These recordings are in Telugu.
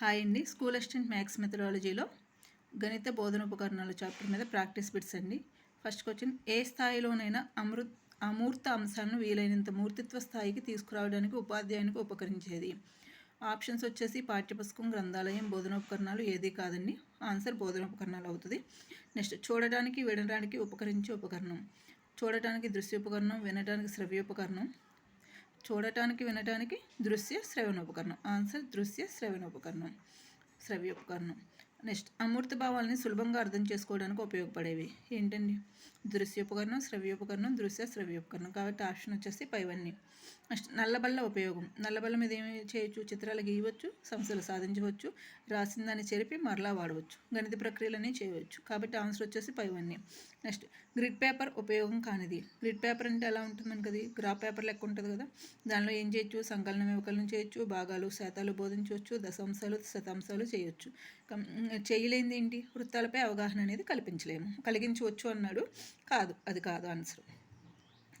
హాయ్ అండి. స్కూల్ అసిస్టెంట్ మ్యాథ్స్ మెథడాలజీలో గణిత బోధన ఉపకరణాలు చాప్టర్ మీద ప్రాక్టీస్ బిట్స్ అండి. ఫస్ట్ క్వశ్చన్ ఏ స్థాయిలోనైనా అమృ అమూర్త అంశాలను వీలైనంత మూర్తిత్వ స్థాయికి తీసుకురావడానికి ఉపాధ్యాయునికి ఉపకరించేది? ఆప్షన్స్ వచ్చేసి పాఠ్యపుస్తకం గ్రంథాలయం బోధనోపకరణాలు ఏది కాదండి. ఆన్సర్ బోధనోపకరణాలు అవుతుంది. నెక్స్ట్ చూడడానికి వినడానికి ఉపకరించే ఉపకరణం. చూడటానికి దృశ్యోపకరణం వినడానికి శ్రవ్యోపకరణం చూడటానికి వినటానికి దృశ్య శ్రవణోపకరణం. ఆన్సర్ దృశ్య శ్రవణోపకరణం. శ్రవ్యోపకరణం. నెక్స్ట్. అమూర్త భావాలని సులభంగా అర్థం చేసుకోవడానికి ఉపయోగపడేవి. ఏంటండి? దృశ్యోపకరణం శ్రవ్యోపకరణం దృశ్య శ్రవ్యోపకరణం. కాబట్టి ఆప్షన్ వచ్చేసి పైవన్నీ నెక్స్ట్ నల్లబల్ల ఉపయోగం. నల్లబల్ల మీద ఏమి చేయొచ్చు? చిత్రాలు గీయవచ్చు సమస్యలు సాధించవచ్చు రాసిన దాన్ని చెరిపి మరలా వాడవచ్చు. గణిత ప్రక్రియలన్నీ చేయవచ్చు. కాబట్టి ఆన్సర్ వచ్చేసి పైవన్నీ నెక్స్ట్ గ్రిడ్ పేపర్ ఉపయోగం కానిది. గ్రిడ్ పేపర్ అంటే ఎలా ఉంటుంది మనకి గ్రాఫ్ పేపర్ లెక్క ఉంటుంది కదా? దానిలో ఏం చేయొచ్చు? సంకలనం వివకలనం చేయొచ్చు భాగాలు శాతాలు బోధించవచ్చు దశాంశాలు శతాంశాలు చేయొచ్చు. చేయలేనిది ఏంటి వృత్తాలపై అవగాహన అనేది కల్పించలేము. కలిగించవచ్చు అన్నాడు. కాదు అది కాదు ఆన్సర్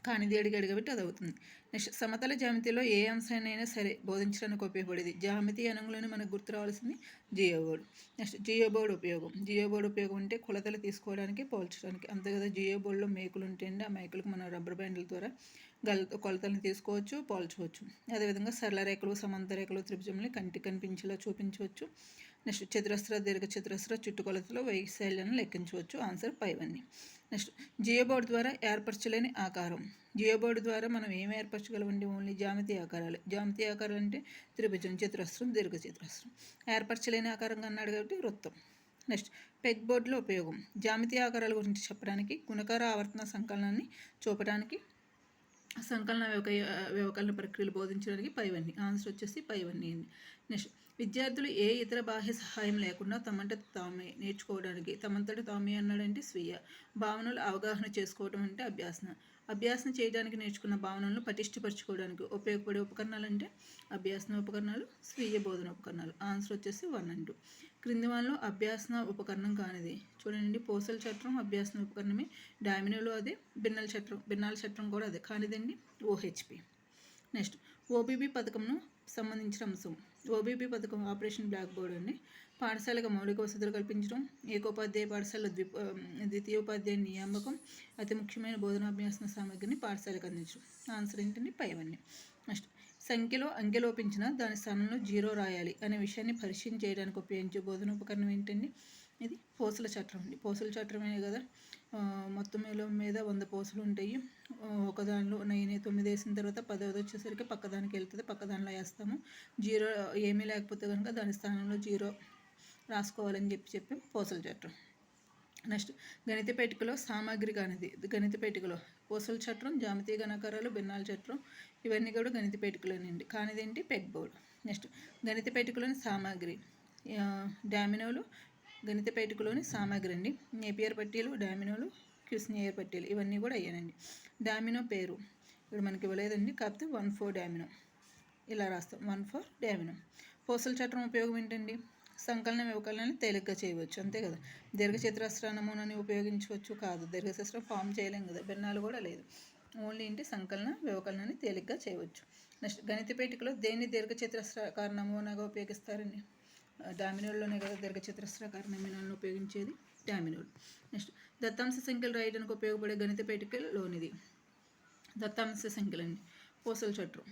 కానిది అడిగాడు కాబట్టి అది అవుతుంది. నెక్స్ట్ సమతల జామితిలో ఏ అంశాన్నైనా సరే బోధించడానికి ఉపయోగపడేది. జామితి అనంగులను మనకు గుర్తు రావాల్సింది geoboard. Next geoboard ఉపయోగం. జియో బోర్డు ఉపయోగం అంటే కొలతలు తీసుకోవడానికి పోల్చడానికి. అంతే కదా జియో బోర్డులో మేకులు ఉంటాయండి ఆ మేకులకు మనం రబ్బర్ బ్యాండ్ల ద్వారా గల కొలతలను తీసుకోవచ్చు పోల్చవచ్చు. అదేవిధంగా సరళ రేఖలు సమంత రేఖలు త్రిభుజంని కంటికి కనిపించేలా చూపించవచ్చు. నెక్స్ట్ చతురస్ర దీర్ఘ చతురస్ర చుట్టుకొలతలో వైశాల్యాన్ని లెక్కించవచ్చు. ఆన్సర్ పైవన్నీ. నెక్స్ట్ జియోబోర్డ్ ద్వారా ఏర్పరచలేని ఆకారం. జియో బోర్డు ద్వారా మనం ఏం ఏర్పరచగలమండి? ఓన్లీ జామితి ఆకారాలు. జామితి ఆకారాలు అంటే త్రిభుజం చతురస్రం దీర్ఘ చతురస్రం. ఏర్పరచలేని ఆకారంగా అన్నాడు కాబట్టి వృత్తం. నెక్స్ట్ పెగ్ బోర్డులో ఉపయోగం. జామితి ఆకారాల గురించి చెప్పడానికి గుణకార ఆవర్తన సంకలనాన్ని చూపడానికి సంకలన వ్యవక వ్యవకలన ప్రక్రియలు బోధించడానికి పైవన్నీ. ఆన్సర్ వచ్చేసి పైవన్నీ అండి. నెక్స్ట్ విద్యార్థులు ఏ ఇతర బాహ్య సహాయం లేకుండా తమంట తామే నేర్చుకోవడానికి తమంతట తామే అన్నాడంటే స్వీయ. భావనలు అవగాహన చేసుకోవడం అంటే అభ్యాసన. అభ్యాసం చేయడానికి నేర్చుకున్న భావనలను పటిష్టపరచుకోవడానికి ఉపయోగపడే ఉపకరణాలు అంటే అభ్యాసన ఉపకరణాలు స్వీయ బోధన ఉపకరణాలు. ఆన్సర్ వచ్చేసి వన్ అండ్ టూ. క్రింది వాళ్ళలో అభ్యాసన ఉపకరణం కానిది. చూడండి పోసల చట్టం అభ్యాసన ఉపకరణమే డామినోలో అదే బిన్నల చట్టం బిన్నాల చట్టం కూడా అదే. కానిదండి ఓహెచ్పి. నెక్స్ట్ ఓబీబీ పథకంను సంబంధించిన అంశం. ఓబీబీ పథకం ఆపరేషన్ బ్లాక్ బోర్డ్ అండి. పాఠశాలకు మౌలిక వసతులు కల్పించడం ఏకోపాధ్యాయ పాఠశాల ద్వి ద్వితీయోపాధ్యాయ నియామకం అతి ముఖ్యమైన బోధనాభ్యాసన సామగ్రిని పాఠశాలకు అందించడం. ఆన్సర్ ఏంటండి పైవన్నీ. నెక్స్ట్ సంఖ్యలో అంకెలోపించిన దాని స్థానంలో జీరో రాయాలి అనే విషయాన్ని పరిశీలన చేయడానికి ఉపయోగించే బోధన ఉపకరణం ఏంటండి? ఇది పోసల చట్రం అండి. పోసల చట్రమే కదా? మొత్తం మీద వంద పోసలు ఉంటాయి. ఒక దానిలో నైన్ తొమ్మిది వేసిన తర్వాత పదవది వచ్చేసరికి పక్కదానికి వెళ్తుంది. పక్కదానిలో వేస్తాము. జీరో ఏమీ లేకపోతే కనుక దాని స్థానంలో జీరో రాసుకోవాలని చెప్పి చెప్పి పూసలు చట్టం. నెక్స్ట్ గణిత పేటికలో సామాగ్రి కానిది గణిత పేటికలో పూసల చట్రం జామితీయ గణకారాలు భిన్నాల చట్టం ఇవన్నీ కూడా గణిత పేటికలోనండి. కానిదేంటి? Pegboard. నెక్స్ట్ గణిత పేటికలోని సామాగ్రి డామినోలు గణిత పేటికలోని సామాగ్రి అండి. నేపియర్ పట్టీలు డామినోలు క్యూస్నియర్ పట్టీలు ఇవన్నీ కూడా అయ్యానండి డామినో పేరు ఇక్కడ మనకి ఇవ్వలేదండి. కాకపోతే వన్ ఫోర్ డామినో. ఇలా రాస్తాం. One four domino. పోసల చట్టం ఉపయోగం ఏంటండి? సంకలన వివకలనాన్ని తేలిగ్గా చేయవచ్చు. అంతే కదా? దీర్ఘచతురస్ర నమూనాని ఉపయోగించవచ్చు కాదు. దీర్ఘచతురం ఫామ్ చేయలేం కదా? భిన్నాలు కూడా లేదు. ఓన్లీ ఏంటి సంకలన వివకలనాన్ని తేలిగ్గా చేయవచ్చు. నెక్స్ట్ గణిత పేటికలో దేన్ని దీర్ఘచతురస్రాకార నమూనాగా ఉపయోగిస్తారండి? డామినోల్లోనే కదా దీర్ఘచతురస్రాకార నమూనాలను ఉపయోగించేది? డామినోల్. నెక్స్ట్ దత్తాంశ సంఖ్యలు రాయడానికి ఉపయోగపడే గణిత పేటికలోనిది. దత్తాంశ సంఖ్యలండి. పూసల పోసల చట్రం.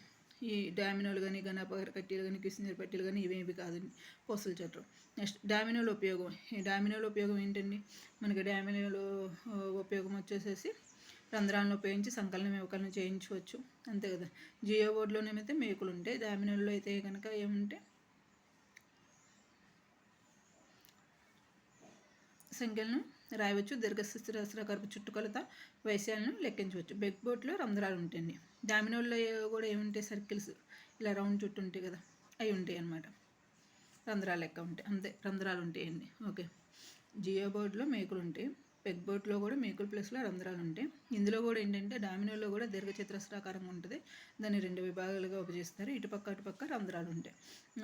ఈ డామినోలు కానీ గణపగర కట్టీలు కానీ కిసినీరు పట్టీలు కానీ ఇవేమి కాదండి. పోసల చట్టం. నెక్స్ట్ డామినోల ఉపయోగం. ఈ డామినోల ఉపయోగం ఏంటండి? మనకి డామినోలు ఉపయోగం వచ్చేసేసి రంధ్రాలను ఉపయోగించి సంకలనం ఇవ్వకలను చేయించవచ్చు. అంతే కదా. జియో బోర్డులోనేమైతే మేకులు ఉంటాయి డామినోల్లో అయితే కనుక ఏముంటే సంఖ్యలను రాయవచ్చు దీర్ఘశస్త్రకరపు చుట్టుకొలత వైశాలను లెక్కించవచ్చు. బెగ్ బోట్లో రంధ్రాలు ఉంటాయండి. డామినోల్లో కూడా ఏముంటాయి? సర్కిల్స్. ఇలా రౌండ్ చుట్టూ ఉంటాయి కదా అవి ఉంటాయి అన్నమాట. రంధ్రాలు లెక్క ఉంటాయి. అంతే రంధ్రాలు ఉంటాయండి. ఓకే. జియో బోర్డులో మేకులు ఉంటాయి. పెగ్ బోట్లో కూడా మేకుల్ ప్లస్లో రంధ్రాలు ఉంటాయి. ఇందులో కూడా ఏంటంటే డామినోలో కూడా దీర్ఘచతురస్రాకారంగా ఉంటుంది. దాన్ని రెండు విభాగాలుగా ఉపయోగిస్తారు ఇటుపక్క అటుపక్క రంధ్రాలు ఉంటాయి.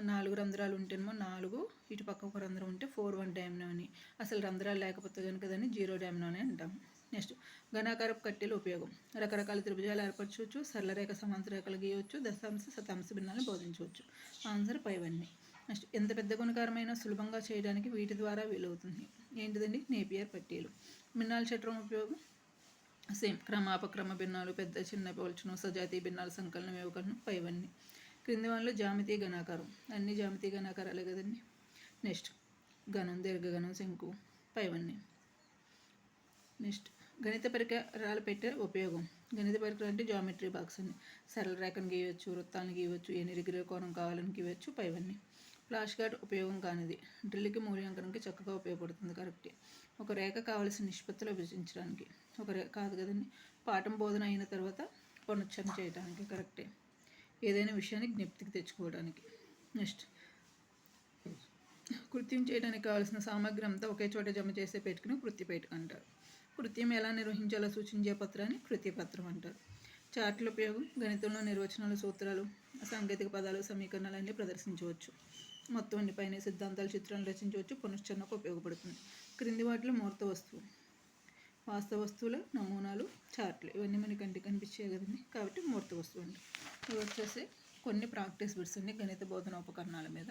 నాలుగు రంధ్రాలు ఉంటేనేమో నాలుగు ఇటుపక్క ఒక రంధ్రం ఉంటే ఫోర్ వన్ డామినో అని. అసలు రంధ్రాలు లేకపోతే కనుక దాన్ని జీరో డామినో అని అంటాం. నెక్స్ట్ ఘనాకారపు కట్టెల ఉపయోగం. రకరకాల త్రిభుజాలు ఏర్పరచవచ్చు సరళరేఖ సమాంతర రేఖలు గీయవచ్చు దశాంశ శతాంశ భిన్నాలను బోధించవచ్చు. ఆన్సర్ పైవన్నీ. నెక్స్ట్ ఎంత పెద్ద గుణకారమైన సులభంగా చేయడానికి వీటి ద్వారా వీలవుతుంది. ఏంటిదండి? నేపియర్ పట్టీలు. మిన్నాల చట్రం ఉపయోగం? సేమ్. క్రమాపక్రమ భిన్నాలు పెద్ద చిన్న పోల్చడం సజాతీయ భిన్నాల సంకలనం ఇవ్వకలను పైవన్నీ. క్రింది వాళ్ళు జామితీయ గణాకారం అన్ని జామితీయ గణాకారాలే కదండి? నెక్స్ట్. గణం దీర్ఘగణం శంకు పైవన్నీ. నెక్స్ట్. గణిత పరికరాలు పెట్టే ఉపయోగం. గణిత పరికరాలు అంటే జామెట్రీ బాక్స్ అండి సరళ రేఖను గీయవచ్చు వృత్తాలను గీయవచ్చు ఎన్ని డిగ్రీల కోణం కావాలని గీయవచ్చు పైవన్నీ. ఫ్లాష్ కార్డ్ ఉపయోగం కానిది. డ్రిల్కి మూల్యాంకనంకి చక్కగా ఉపయోగపడుతుంది కరెక్టే. ఒక రేఖ కావలసిన నిష్పత్తులు విభజించడానికి. ఒక రేఖ కాదు కదండి. పాఠం బోధన అయిన తర్వాత పునశ్చరణ చేయడానికి కరెక్టే. ఏదైనా విషయాన్ని జ్ఞప్తికి తెచ్చుకోవడానికి. నెక్స్ట్. కృత్యం చేయడానికి కావాల్సిన సామాగ్రి అంతా ఒకే చోట జమ చేసే పెట్టుకుని కృత్యపేటక అంటారు. కృత్యం ఎలా నిర్వహించాలో సూచించే పత్రాన్ని కృత్యపత్రం అంటారు. చార్టుల ఉపయోగం గణితంలో నిర్వచనాలు సూత్రాలు సాంకేతిక పదాలు సమీకరణాలు అన్నీ ప్రదర్శించవచ్చు. మొత్తం అన్ని పైన సిద్ధాంతాలు చిత్రాలు రచించవచ్చు పునశ్చరణకు ఉపయోగపడుతుంది. క్రింది వాటిలో మూర్త వస్తువు వాస్తవ వస్తువుల నమూనాలు చార్ట్లు. ఇవన్నీ మనకి కంటికి కనిపించాయి కదండి. కాబట్టి మూర్త వస్తువు అండి. ఇవి వచ్చేసి కొన్ని ప్రాక్టీస్ బిట్స్ అండి. గణిత బోధన ఉపకరణాల మీద.